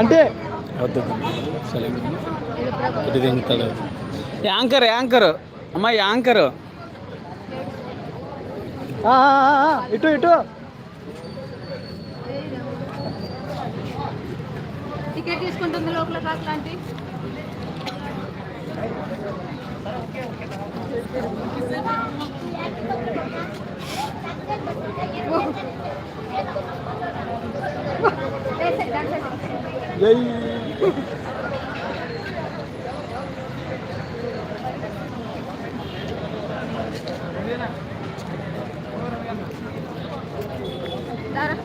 అంటే anchor anchor? అమ్మా anchor? ఇటు ఇటు. టికెట్ తీసుకుంటుంది లోపల క్లాస్ లాంటి. Я и... Дара.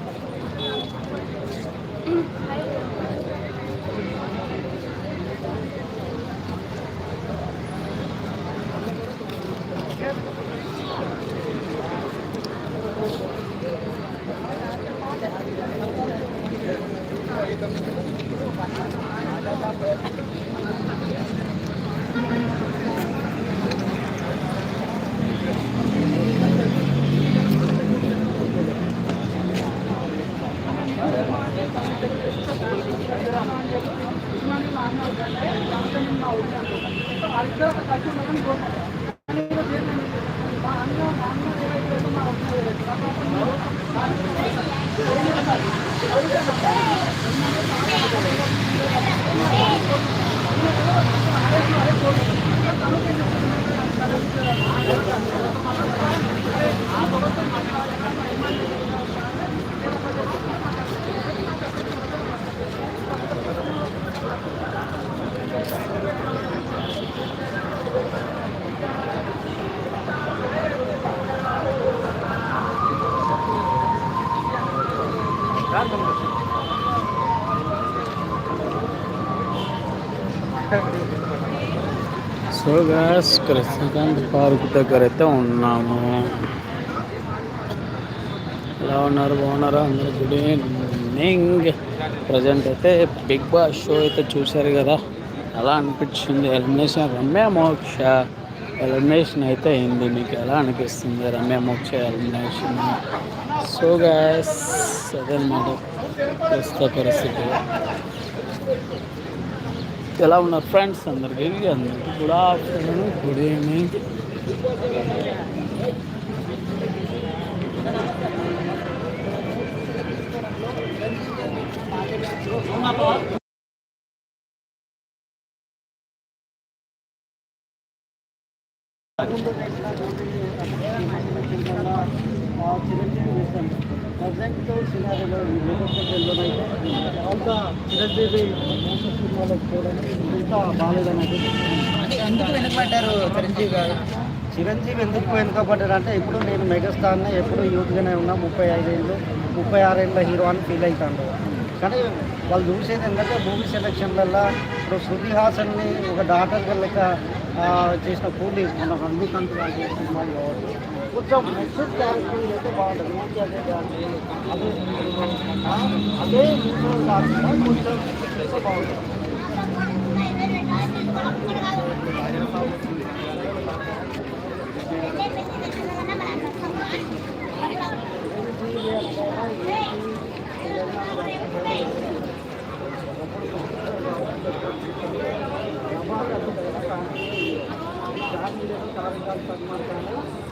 హలో గ్యాస్ కృష్ణకాంత్ పార్క్ దగ్గర అయితే ఉన్నాము. ఎలా ఉన్నారు? బాగున్నారా? అందరూ గుడ్ ఈవినింగ్. ప్రజెంట్ అయితే బిగ్ బాస్ షో అయితే చూశారు కదా. ఎలా అనిపించింది? ఎలిమినేషన్ రమ్య మోక్ష. ఎలిమినేషన్ అయితే అయింది మీకు ఎలా అనిపిస్తుంది? రమ్య మోక్ష ఎలిమినేషన్? సో గ్యాస్ అదనమాట ప్రస్తుత పరిస్థితి. ఎలా ఉన్నారు? ఫ్రెండ్స్ అందరికి అందరికి good afternoon good evening present సినారీలో Chiranjeevi ఇంత బాగాలేదని ఎందుకు వెనుకబడ్డారు చిరంజీవి గారు? చిరంజీవి ఎందుకు వెనుకబడ్డారు అంటే ఇప్పుడు నేను మెగాస్టార్ని ఎప్పుడు యూత్గానే ఉన్నా ముప్పై ఐదేళ్ళు ముప్పై ఆరేళ్ళ హీరో అని ఫీల్ అవుతాను కానీ వాళ్ళు చూసేది ఏంటంటే మూవీ సెలక్షన్లలో ఇప్పుడు శృతి హాసన్ని ఒక డాక్టర్ లెక్క చేసిన కూలీ మన రజనీకాంత్ గారు చేసిన సినిమాలు కావచ్చు. కొంచెం క్యారెక్టర్ అయితే బాగుంటుంది. ఊరికే అదే అదే అదే కాకుండా కొంచెం బాగుంటుంది.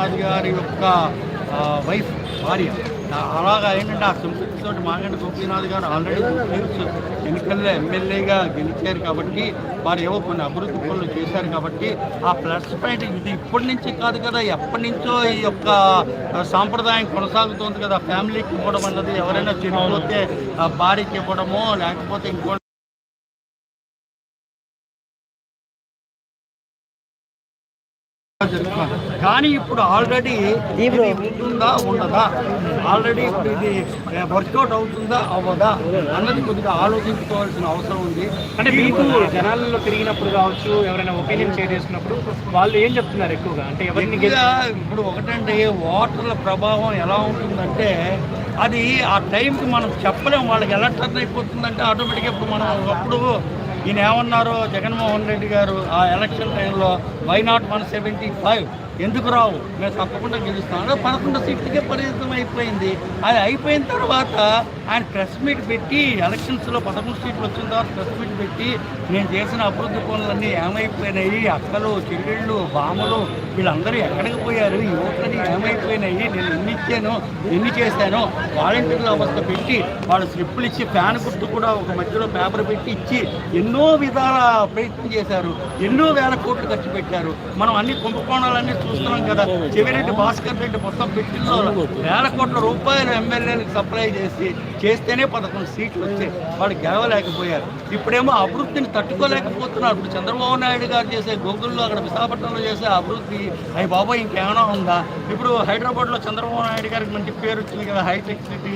రాజు గారి యొక్క వైఫ్ భార్య. అలాగా ఏంటంటే ఆ సింపతితో మాగంటి గోపీనాథ్ గారు ఆల్రెడీ తెలుసు ఎన్నికల్లో ఎమ్మెల్యేగా గెలిచారు కాబట్టి వారు ఏవో కొన్ని అభివృద్ధి పనులు చేశారు కాబట్టి ఆ ప్లస్ పాయింట్ ఇది ఇప్పటి నుంచి కాదు కదా ఎప్పటి నుంచో ఈ యొక్క సాంప్రదాయం కొనసాగుతోంది కదా. ఫ్యామిలీకి ఇవ్వడం అన్నది ఎవరైనా చనిపోతే భార్యకి ఇవ్వడమో లేకపోతే ఇంకో కానీ ఇప్పుడు ఆల్రెడీ ఇది ఉంటుందా ఉండదా? ఆల్రెడీ ఇప్పుడు ఇది వర్కౌట్ అవుతుందా అవ్వదా? అన్నది కొద్దిగా ఆలోచించుకోవాల్సిన అవసరం ఉంది. అంటే మీకు జనాలలో తిరిగినప్పుడు కావచ్చు ఎవరైనా ఒపీనియన్ షేర్ చేసుకున్నప్పుడు వాళ్ళు ఏం చెప్తున్నారు ఎక్కువగా? అంటే ఎవరిని ఇప్పుడు ఒకటంటే ఓటర్ల ప్రభావం ఎలా ఉంటుందంటే అది ఆ టైంకి మనం చెప్పలేం. వాళ్ళకి ఎలా టర్న్ అయిపోతుందంటే ఆటోమేటిక్గా ఇప్పుడు మనం ఒకప్పుడు ఈయన ఏమన్నారు జగన్మోహన్ రెడ్డి గారు ఆ ఎలక్షన్ టైంలో why not one seventy five ఎందుకు రావు? మేము తప్పకుండా గెలుస్తాను పదకొండు సీట్లకే పరిమితం అయిపోయింది. అది అయిపోయిన తర్వాత ఆయన ప్రెస్ మీట్ పెట్టి ఎలక్షన్స్లో పదకొండు సీట్లు వచ్చిన తర్వాత ప్రెస్ మీట్ పెట్టి నేను చేసిన అభివృద్ధి పనులన్నీ ఏమైపోయినాయి? అక్కలు చెల్లెళ్ళు బామలు వీళ్ళందరూ ఎక్కడికి పోయారు? ఈ ఓట్లని ఏమైపోయినాయి? నేను ఎన్ని ఇచ్చాను? ఎన్ని చేశాను? వాలంటీర్ల అవస్థ పెట్టి వాళ్ళు స్లిప్పులు ఇచ్చి ఫ్యాన్ గుర్తు కూడా ఒక మధ్యలో పేపర్ పెట్టి ఇచ్చి ఎన్నో విధాల ప్రయత్నం చేశారు. ఎన్నో వేల కోట్లు ఖర్చు పెట్టారు. మనం అన్ని కుంభకోణాలన్నీ చూస్తున్నాం కదా. చెవిరెడ్డి భాస్కర్ రెడ్డి మొత్తం పెట్టిల్లో వేల కోట్ల రూపాయలు ఎమ్మెల్యేలకు సప్లై చేసి చేస్తేనే పదకొండు సీట్లు వచ్చాయి. వాళ్ళు గెలవలేకపోయారు. ఇప్పుడేమో అభివృద్ధిని తట్టుకోలేకపోతున్నారు ఇప్పుడు చంద్రబాబు నాయుడు గారు చేసే గూగుల్లో అక్కడ విశాఖపట్నంలో చేసే అభివృద్ధి అయ్యి బాబాయ్ ఇంకేమైనా ఉందా? ఇప్పుడు హైదరాబాద్లో చంద్రబాబు నాయుడు గారికి మంచి పేరు వచ్చింది కదా హైటెక్ సిటీ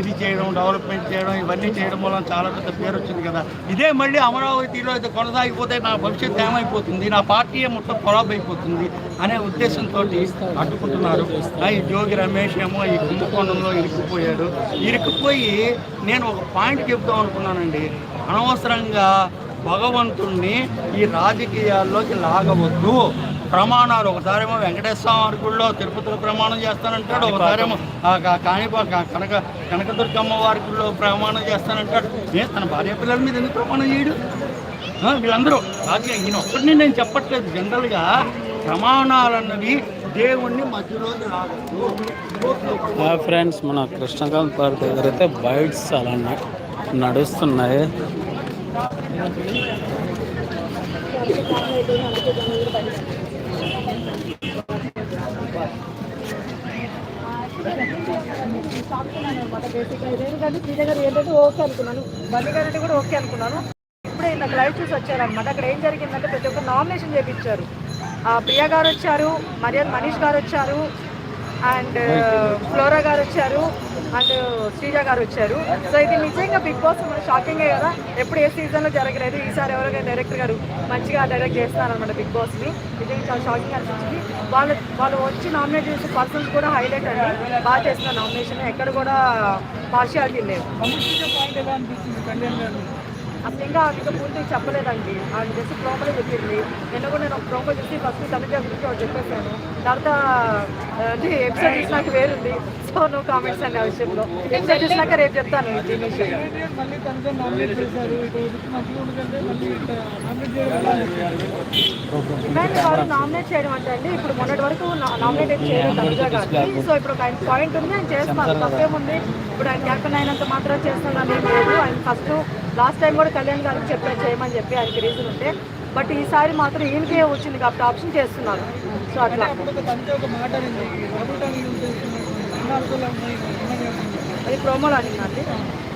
ఇది చేయడం డెవలప్మెంట్ చేయడం ఇవన్నీ చేయడం వల్ల చాలా పెద్ద పేరు వచ్చింది కదా. ఇదే మళ్ళీ అమరావతిలో అయితే కొనసాగిపోతే నా భవిష్యత్తు ఏమైపోతుంది? నా పార్టీ మొత్తం ఖరాబ్ అయిపోతుంది? అనే ఉద్దేశంతో అడ్డుకుంటున్నారు. ఈ జోగి రమేష్ ఏమో ఈ కుంభకోణంలో ఇరుక్కుపోయాడు. ఇరుక్కుపోయి నేను ఒక పాయింట్ చెప్తాం అనుకున్నానండి. అనవసరంగా భగవంతుణ్ణి ఈ రాజకీయాల్లోకి లాగవద్దు. ప్రమాణాలు ఒకసారేమో వెంకటేశ్వర వారి గుడిలో తిరుపతిలో ప్రమాణం చేస్తానంటాడు ఒకసారేమో కాణిపా కనక కనకదుర్గమ్మ వారి గుడిలో ప్రమాణం చేస్తానంటాడు. ఏ తన భార్య పిల్లల మీద ఎందుకు ప్రమాణం చేయడు? వీళ్ళందరూ రాజకీయ ఈయన ఒక్కడిని నేను చెప్పట్లేదు. జనరల్గా ప్రమాణాలన్నవి దేవుణ్ణి మధ్యలోకి ఫ్రెండ్స్ మన కృష్ణకాంత్ పార్క్ దగ్గర అయితే బైట్స్ అలా నడుస్తున్నాయి. ఎందుకంటే శ్రీ దగ్గర ఏంటంటే ఓకే అనుకున్నాను బల్లి గారంటే కూడా ఓకే అనుకున్నాను ఇప్పుడే నాకు లైవ్ చూసి వచ్చారనమాట అక్కడ ఏం జరిగిందంటే ప్రతి ఒక్క నామినేషన్ చేయించారు ప్రియా గారు వచ్చారు మర్యాద మనీష్ గారు వచ్చారు అండ్ uh, ఫ్లోరా గారు వచ్చారు అండ్ శ్రీజ గారు వచ్చారు. సో ఇది నిజంగా బిగ్ బాస్ షాకింగే కదా. ఎప్పుడు ఏ సీజన్లో జరగలేదు. ఈసారి ఎవరికైనా డైరెక్టర్ గారు మంచిగా డైరెక్ట్ చేస్తారనమాట బిగ్ బాస్ని. నిజంగా చాలా షాకింగ్ అనిపించింది. వాళ్ళు వాళ్ళు వచ్చి నామినేట్ చేసే పర్సన్స్ కూడా హైలైట్ అండి. బాగా చేస్తున్నారు నామినేషన్. ఎక్కడ కూడా పార్షియాలిటీ లేవు అసలు ఇంకా ఇంకా పూర్తిగా చెప్పలేదండి. అది జస్ట్ ప్రోమోలో చెప్పింది. నిన్న కూడా నేను ఒక ప్రోమో చూసి ఫస్ట్ తమిళ గురించి ఒకటి చెప్పేశాను. తర్వాత అంటే ఎపిసోడ్ చూసినాక వేరుంది. సో నువ్వు కామెంట్స్ ఆ విషయంలో. ఎపిసోడ్ చూసినాక రేపు చెప్తాను. దీని విషయం వాళ్ళు నామినేట్ చేయడం అంటే అండి ఇప్పుడు మొన్నటి వరకు నామినేట్ చేయడం తప్పుగా కాదు సో ఇప్పుడు ఒక ఆయన పాయింట్ ఉంది ఆయన చేస్తున్నారు తప్పేముంది? ఇప్పుడు ఆయన క్యాప్టెన్ అయినంత మాత్రం చేస్తున్నాను ఏం లేదు. ఆయన ఫస్ట్ లాస్ట్ టైం కూడా కళ్యాణ్ గారికి చెప్పారు చేయమని చెప్పి ఆయనకి రీజన్ ఉంటే బట్ ఈసారి మాత్రం ఈయనకే వచ్చింది కాబట్టి ఆప్షన్ చేస్తున్నారు. సో అట్లా. అది ప్రోమోలో అడిగిందండి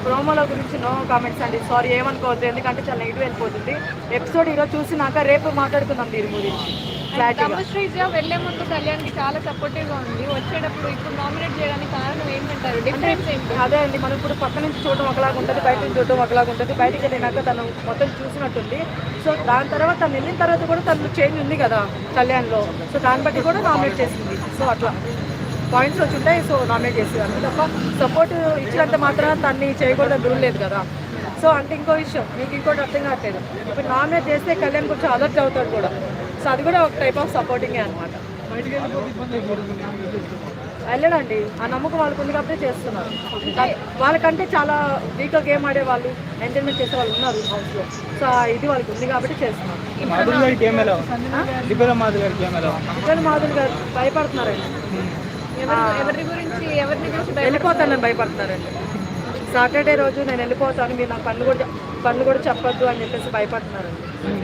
ప్రోమోలో గురించి నో కామెంట్స్ అండి. సారీ ఏమనుకోవద్దు. ఎందుకంటే చాలా నెగిటివ్ వెళ్ళిపోతుంది. ఎపిసోడ్ ఈరోజు చూసినాక రేపు మాట్లాడుకుందాం దీని గురించి. క్లారిటీగా వెళ్ళే ముందు కళ్యాణ్ చాలా సపోర్టివ్గా ఉంది. వచ్చేటప్పుడు ఇప్పుడు నామినేట్ చేయడానికి కారణం ఏంటంటారు? డిఫరెన్స్ ఏంటి? అదే అండి మనం ఇప్పుడు పక్క నుంచి చూడడం ఒకలాగా ఉంటుంది బయట నుంచి చూడడం ఒకలాగా ఉంటుంది. బయటికి వెళ్ళినాక తను మొత్తం చూసినట్టుంది. సో దాని తర్వాత తను వెళ్ళిన తర్వాత కూడా తను చేంజ్ ఉంది కదా కళ్యాణ్లో. సో దాన్ని బట్టి కూడా నామినేట్ చేసింది. సో అట్లా. పాయింట్స్ వచ్చి ఉంటాయి సో నామినేట్ చేసింది అంతే తప్ప సపోర్ట్ ఇచ్చినంత మాత్రం తన్ని చేయకూడదని రూల్ లేదు కదా. సో అంటే ఇంకో విషయం మీకు ఇంకోటి అర్థం కావట్లేదు. ఇప్పుడు నామినేట్ చేస్తే కళ్యాణ్ కొంచెం అలర్ట్ అవుతాడు కూడా. సో అది కూడా ఒక టైప్ ఆఫ్ సపోర్టింగే అనమాట వెళ్ళడండి. ఆ నమ్మకం వాళ్ళకు ఉంది కాబట్టి చేస్తున్నారు. వాళ్ళకంటే చాలా వీక్గా గేమ్ ఆడే వాళ్ళు ఎంటర్టైన్మెంట్ చేసే వాళ్ళు ఉన్నారు హౌస్లో సో ఇది వాళ్ళకి ఉంది కాబట్టి చేస్తున్నారు. ఇద్దరు మాధురి గారు భయపడుతున్నారండి. భయపడ- వెళ్ళిపోతానని భయపడుతున్నారండి. సాటర్డే రోజు నేను వెళ్ళిపోతాను మీరు నాకు పనులు కూడా పనులు కూడా చెప్పొద్దు అని చెప్పేసి భయపడుతున్నారండి.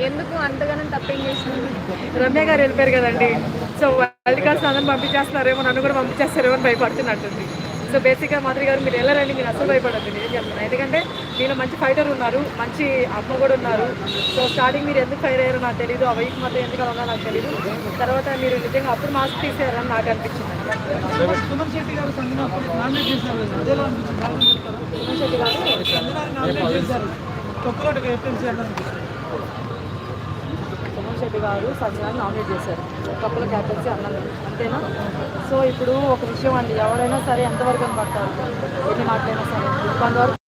ఎందుకు అంతగానం తప్పేం చేసింది? రమ్య గారు వెళ్ళిపోయారు కదండి. సో వరల్డ్ కప్స్ అందరిని పంపించేస్తున్నారేమో నన్ను కూడా పంపించేస్తారేమో అని భయపడుతున్నట్టుంది. సో బేసిక్గా మాధురి గారు మీరు వెళ్ళరండి మీరు అసలు భయపడద్దు నేను చెప్తున్నాను ఎందుకంటే మీలో మంచి ఫైటర్ ఉన్నారు మంచి అమ్మ కూడా ఉన్నారు. సో స్టార్టింగ్ మీరు ఎందుకు ఫైర్ అయ్యారో నాకు తెలియదు ఆ వైపు మాత్రం ఎందుకు అలా నాకు తెలియదు తర్వాత మీరు నిజంగా అప్పుడు మాస్క్ తీసేయారని నాకు అనిపించింది. సుమన్ శెట్టి గారు సుమన్ శెట్టి గారు? సంజయ్ నామినేట్ చేశారు. కప్పుల క్యాప్టెన్సీ అన్నారు అంతేనా? సో ఇప్పుడు ఒక విషయం అండి. ఎవరైనా సరే ఎంతవరకు అని పడతారు ఎన్ని మాటలైనా సరే. కొంతవరకు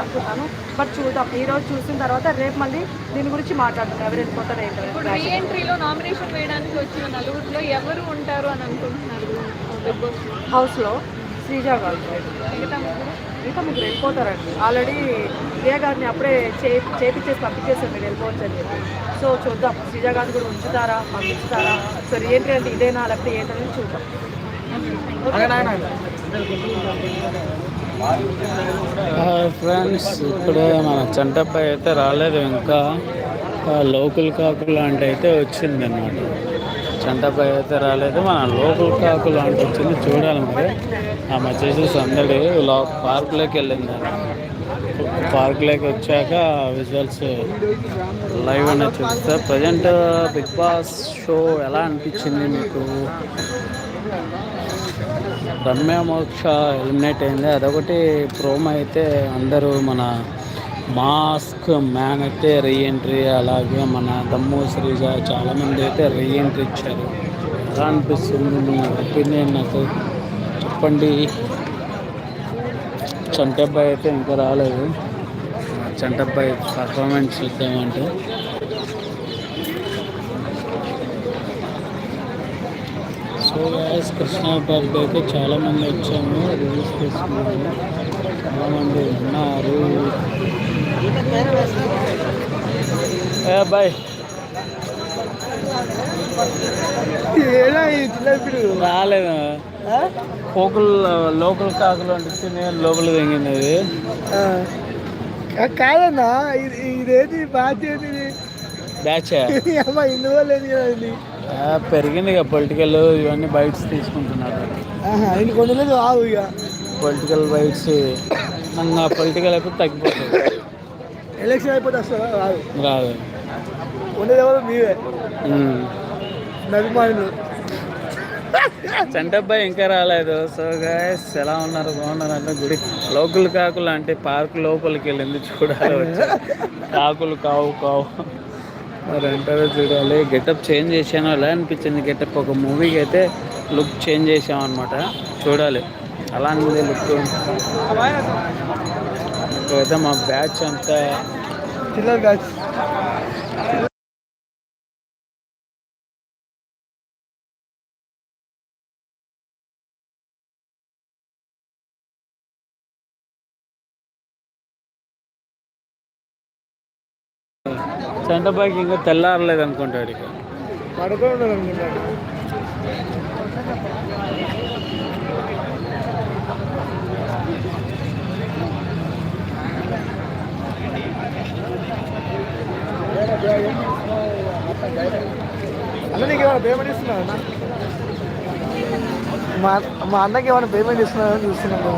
అనుకుంటాను బట్ చూద్దాం. ఈ రోజు చూసిన తర్వాత రేపు మళ్ళీ దీని గురించి మాట్లాడుతున్నాం ఎవరు వెళ్ళిపోతారు ఏంటో ఇప్పుడు రీ ఎంట్రీలో నామినేషన్ వేయడానికి వచ్చిన నలుగురిలో ఎవరు ఉంటారు అని అనుకుంటున్నారు? Bigg Boss. హౌస్లో శ్రీజ గారు. మిగతా ముగ్గురు? ఇంకా ముగ్గురు వెళ్ళిపోతారండి. ఆల్రెడీ ప్రియా గారిని అప్పుడే చే చేపించేసి పంపించేసారు మీరు వెళ్ళిపోవచ్చు అని చెప్పి. సో చూద్దాం. శ్రీజ గారిని కూడా ఉంచుతారా? పంపించుతారా? సో ఏంటి అంటే ఇదేనా? లేకపోతే ఏంటనేది చూద్దాం. ఫ్రెండ్స్ ఇప్పుడే మన చంటపై అయితే రాలేదు ఇంకా లోకల్ కాకు లాంటి అయితే వచ్చింది అన్నమాట చంటపై అయితే రాలేదు మన లోకల్ కాకు లాంటి వచ్చింది చూడాలి మరి. ఆ మధ్య సందడి లో పార్క్లోకి వెళ్ళింది. పార్క్లోకి వచ్చాక విజువల్స్ లైవ్ అనేది చూస్తే ప్రజెంట్ బిగ్ బాస్ షో ఎలా అనిపించింది మీకు? రమ్య మోక్ష ఎలిమినేట్ అయింది. అదొకటి ప్రోమో అయితే అందరూ మన మాస్క్ మ్యాన్ అయితే రీఎంట్రీ అలాగే మన దమ్ము శ్రీజ చాలామంది అయితే రీఎంట్రీ ఇచ్చారు. ఎలా అనిపిస్తుంది మీ ఒపీనియన్ నాకు? చెప్పండి. చంటబ్బాయి అయితే ఇంకా రాలేదు. చంటబ్బాయి పర్ఫార్మెన్స్ చూద్దామంటే. సో గ్యాస్ కృష్ణా పార్క్ అయితే చాలా మంది వచ్చాము. రిలీజ్ చేసుకున్నాము చాలా మంది ఉన్నారు బాయ్ రాలేదు? కోకులు లోకల్ కాకులు అంటే నేను లోపల తెంగింది అది కాదన్నా ఇదేది బాధ్యత బ్యాచ్ అమ్మ ఇందువల్ల కదండి పెరిగింది ఇక పొలిటికల్ ఇవన్నీ బైట్స్ తీసుకుంటున్నారు. కొండలేదు ఆవు ఇక. పొలిటికల్ బైట్స్ ఇంకా పొలిటికల్ అయిపోతే తగ్గిపోతుంది ఎలక్షన్ అయిపోతే వస్తుందా రాదు. రాదు. ఉండేది ఎవరు? మీవే. అభిమానులు. చంటబ్బాయి ఇంకా రాలేదు. సో గాయస్ ఎలా ఉన్నారు? బాగున్నారు? అంటే గుడి లోకల్ కాకులు అంటే పార్క్ లోపలికి వెళ్ళింది చూడాలి కాకులు కావు కావు. మరి అంటారో చూడాలి. గెటప్ చేంజ్ చేశాను ఎలా అనిపించింది గెటప్ ఒక మూవీకి అయితే లుక్ చేంజ్ చేసాం చూడాలి. అలా ఉంది లుక్ అయితే మా బ్యాచ్ అంతా చిల్లర్ బ్యాచ్ చంటబ్బాయికి ఇంకా తెల్లారలేదు అనుకుంటాడు ఇక. పడుకొని అన్న నీకు ఏమైనా పేమెంట్ ఇస్తున్నావు అన్న? మా మా అన్నకి ఏమైనా పేమెంట్ ఇస్తున్నారని చూస్తున్నాను.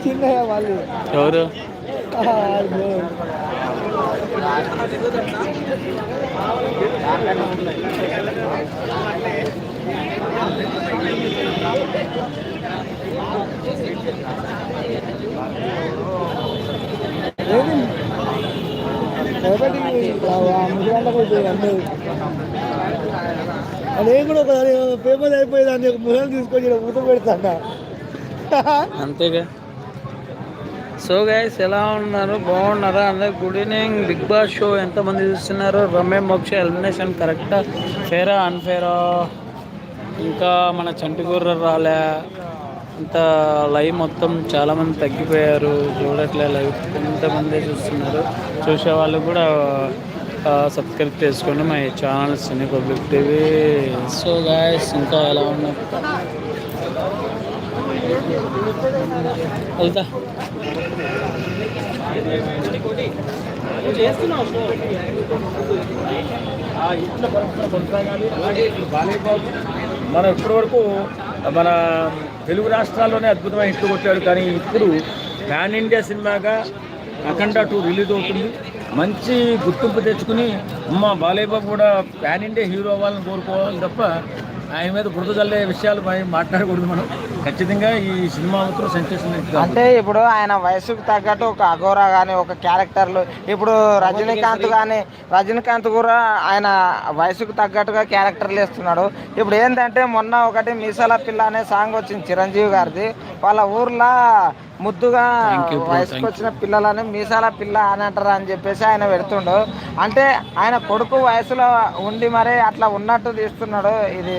వచ్చిందే వాళ్ళు? ఎవరు? నేను కూడా ఒకసారి పేపర్ అయిపోయేదాన్ని ఒక ముఖం తీసుకొని మూత పెడతాడా. అంతేగా. సో గైస్ ఎలా ఉన్నారు? బాగున్నారా? అందరు good evening Bigg Boss show ఎంతమంది చూస్తున్నారు? రమ్య మోక్ష ఎలిమినేషన్ కరెక్టా ఫేరా అన్ఫేరా ఇంకా మన చంటిగూర్ర రాలే. ఇంత లైవ్ మొత్తం చాలామంది తగ్గిపోయారు. చూడట్లే లైవ్ ఎంతమంది చూస్తున్నారు? చూసే వాళ్ళు కూడా సబ్స్క్రైబ్ చేసుకోండి మా channel cine public TV so guys ఇంకా ఎలా ఉన్నారు? వెళ్తా. మనం ఇప్పటి వరకు మన తెలుగు రాష్ట్రాల్లోనే అద్భుతమైన హిట్లు కొట్టాడు. కానీ ఇప్పుడు ప్యాన్ ఇండియా సినిమాగా అఖండ టూ రిలీజ్ అవుతుంది. మంచి గుర్తింపు తెచ్చుకుని అమ్మ బాలయ్య బాబు కూడా ప్యాన్ ఇండియా హీరో అవ్వాలని కోరుకోవాలి తప్ప ఆయన మీద బురద చల్లే విషయాలు మాట్లాడకూడదు మనం. ఖచ్చితంగా ఈ సినిమా మాత్రం సెన్సేషన్ అంటే ఇప్పుడు ఆయన వయసుకు తగ్గట్టు ఒక అఘోరా కానీ ఒక క్యారెక్టర్లు. ఇప్పుడు రజనీకాంత్ కానీ రజనీకాంత్ కూడా ఆయన వయసుకు తగ్గట్టుగా క్యారెక్టర్లు వేస్తున్నాడు. ఇప్పుడు ఏంటంటే మొన్న ఒకటి మీసాల పిల్ల అనే సాంగ్ వచ్చింది చిరంజీవి గారిది. వాళ్ళ ఊర్లో ముద్దుగా. వయసుకు వచ్చిన పిల్లలని మీసాల పిల్ల అని అంటారు అని చెప్పేసి ఆయన పెడుతుండు. అంటే ఆయన కొడుకు వయసులో ఉండి మరి అట్లా ఉన్నట్టు తీస్తున్నాడు. ఇది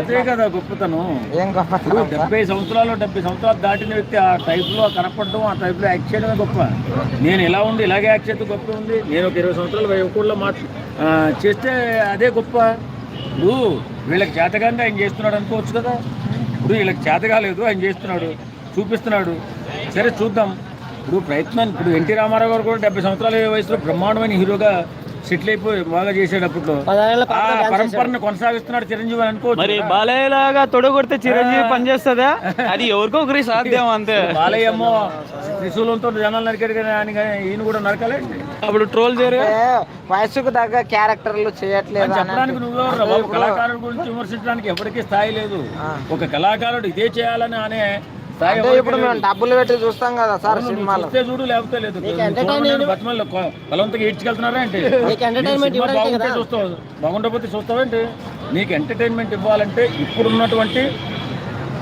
అదే కదా గొప్పతనం. ఏం గొప్పతనం? డెబ్బై సంవత్సరాలు డెబ్బై సంవత్సరాలు దాటిన వ్యక్తి ఆ టైప్లో కనపడడం ఆ టైప్లో యాక్ట్ చేయడమే గొప్ప. నేను ఎలా ఉండి ఇలాగే యాక్ట్ చేస్తే గొప్ప ఉంది? నేను ఒక ఇరవై సంవత్సరాలు యువకుల్లో మాట చేస్తే అదే గొప్ప. ఇప్పుడు వీళ్ళకి చేతగానే ఆయన చేస్తున్నాడు అనుకోవచ్చు కదా. ఇప్పుడు వీళ్ళకి చేత కాలేదు ఆయన చేస్తున్నాడు చూపిస్తున్నాడు. సరే చూద్దాం. ఇప్పుడు ప్రయత్నం ఇప్పుడు ఎన్టీ రామారావు గారు కూడా డెబ్బై సంవత్సరాల వయసులో బ్రహ్మాండమైన హీరోగా సెటిల్ అయిపోయి బాగా ఆ పరంపరను కొనసాగిస్తున్నాడు చిరంజీవి అని అనుకోవచ్చు మరి బాలయ్యలాగా తొడగొడితే చిరంజీవి పనిచేస్తుందా? అది ఎవరికొకరి సాధ్యం అంతే. బాలయ్య ఏమో త్రిశూలంతో జనాలు నరికాడు కానీ ఆయన కానీ ఈయన కూడా నరకాలండి అప్పుడు ట్రోల్ చేయరు వయసుకు తగ్గ క్యారెక్టర్లు చేయట్లేదు అని చెప్పడానికి నువ్వెవరు బాబు? కళాకారుడు గురించి విమర్శించడానికి ఎవరికి స్థాయి లేదు. ఒక కళాకారుడు ఇదే చేయాలని అనే అంటే ఇప్పుడు. మేము డబ్బులు పెట్టి చూస్తాం కదా సార్ సినిమాలు. చూడు లేకపోతే లేదు. బలవంతంగా ఈడ్చుకెళ్తున్నారా బాగుండకపోతే చూస్తావేంటి? నీకు ఎంటర్టైన్మెంట్ ఇవ్వాలంటే ఇప్పుడున్నటువంటి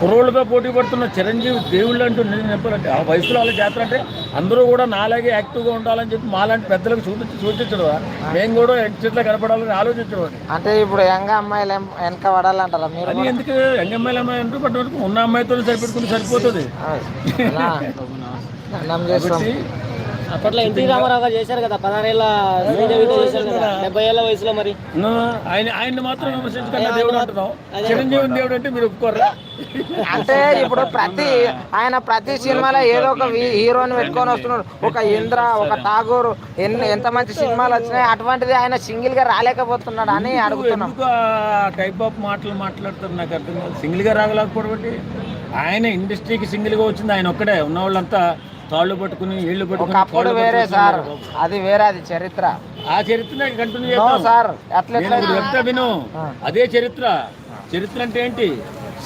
కుర్రోళ్ళతో పోటీ పడుతున్న చిరంజీవి దేవుళ్ళు అంటూ నేను చెప్పాలంటే ఆ వయసులో వాళ్ళ జాతర అంటే అందరూ కూడా నాలాగే యాక్టివ్గా ఉండాలని చెప్పి మాలాంటి పెద్దలకు చూపించి సూచించడం మేము కూడా ఎట్లా కనపడాలని ఆలోచించడం అంటే ఇప్పుడు యంగ్ అమ్మాయిలు వెనక పడాలంటారా మీరు అది ఎందుకు? యంగ్ అమ్మాయిలు అమ్మాయి అంటూ పట్టు ఉన్న అమ్మాయితో సరిపెట్టుకుని సరిపోతుంది. అప్పట్లో ఎన్టీ రామారావు గారు చేశారు కదా పదహారేళ్ళ శ్రీదేవితో చేశారు కదా డెబ్బై ఏళ్ళ వయసులో మరి. ఆయన ఆయన్ని మాత్రం విమర్శించకుండా దేవుడు అంటున్నాం చిరంజీవి దేవుడు అంటే మీరు ఒప్పుకోరా? అంటే ఇప్పుడు ప్రతి ఆయన ప్రతి సినిమాలో ఏదో ఒక హీరోని పెట్టుకొని వస్తున్నాడు. ఒక ఇంద్ర ఒక ఠాగూర్ ఎన్ని ఎంత మంచి సినిమాలు వచ్చినాయి అటువంటిది ఆయన సింగిల్గా రాలేకపోతున్నాడు అని అడుగుతున్నాం. టైప్ ఆఫ్ మాటలు మాట్లాడుతారు నాకు అర్థం సింగిల్గా రాగలేకపోవడం? ఆయన ఇండస్ట్రీకి సింగిల్గా వచ్చింది ఆయన ఒక్కడే. ఉన్న వాళ్ళంతా తాళ్ళు పట్టుకుని ఏళ్ళు పట్టుకుని ఒకప్పుడు వేరే పట్టుకుని సార్. అది వేరే అది చరిత్ర. ఆ చరిత్ర కంటిన్యూ నో చేద్దాం. సార్ అట్లా చెప్తా విను. అదే చరిత్ర. చరిత్ర అంటే ఏంటి?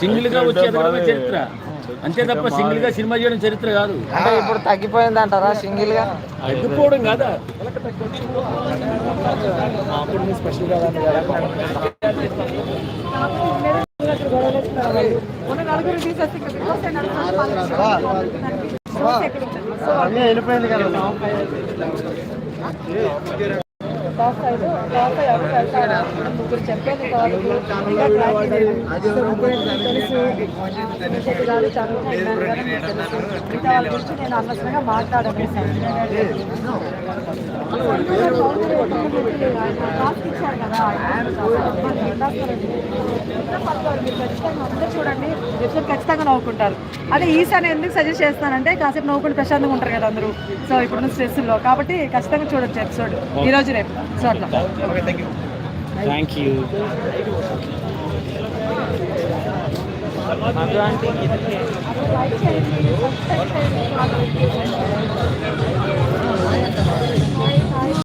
సింగిల్గా వచ్చి చరిత్ర. అంతే తప్ప సింగిల్గా సినిమా చేయడం చరిత్ర కాదు. అంటే ఇప్పుడు తగ్గిపోయింది అంటారా సింగిల్గా తగ్గిపోవడం కాదా? మొన్న వెళ్ళిపోయింది కదా ముగ్గురు చెప్పేది కాదు తెలుసు తెలుసు గురించి నేను అనవసరంగా ఖచ్చితంగా చూడండి ఖచ్చితంగా నవ్వుకుంటారు అదే ఈసారి ఎందుకు సజెస్ట్ చేస్తానంటే కాసేపు నవ్వుకుంటే ప్రశాంతంగా ఉంటారు కదా అందరూ సో ఇప్పుడున్న స్ట్రెస్లో కాబట్టి ఖచ్చితంగా చూడొచ్చు ఎపిసోడ్ ఈ రోజు రేపు సో అట్లా థ్యాంక్ యూ అంటే